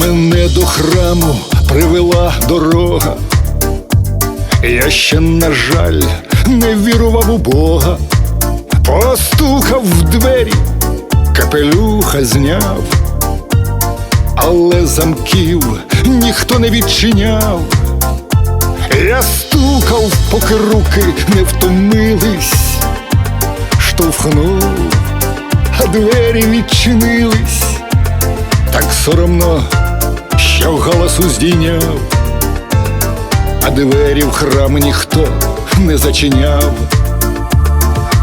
Мене до храму привела дорога. Я ще, на жаль, не вірував у Бога, постукав в двері, капелюха зняв, але замків ніхто не відчиняв. Я стукав, поки руки не втомились, штовхнув, а двері відчинились, так соромно, що голосу здійняв, а двері в храм ніхто не зачиняв.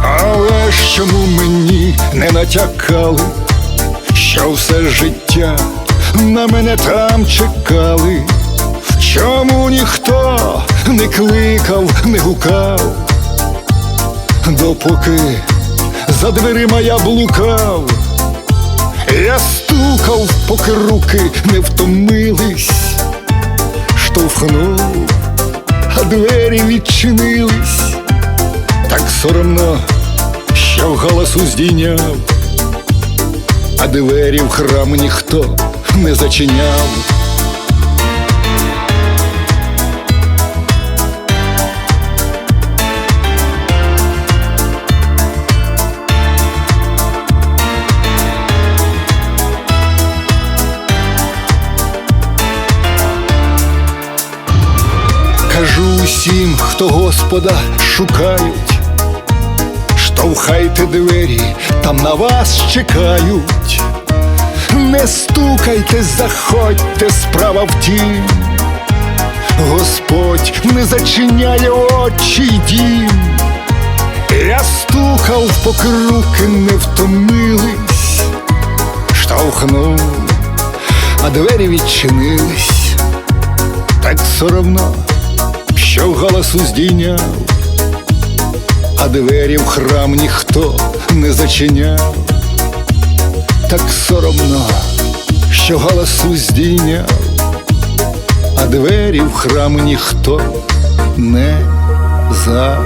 Але ж чому мені не натякали, що все життя на мене там чекали? Чому ніхто не кликав, не гукав, допоки за дверима я блукав, я стукав, поки руки не втомились, штовхнув, а двері відчинились, так соромно, що голосу здійняв, а двері в храм ніхто не зачиняв. Кажу усім, хто Господа шукають, штовхайте двері, там на вас чекають. Не стукайте, заходьте, справа в тім. Господь не зачиняє очі й дім. Я стукав, поки руки не втомились, штовхнув, а двері відчинились так соромно, що голосу здійняв, а двері в храм ніхто не зачиняв, так соромно, що голосу здійняв, а двері в храм ніхто не зачиняв.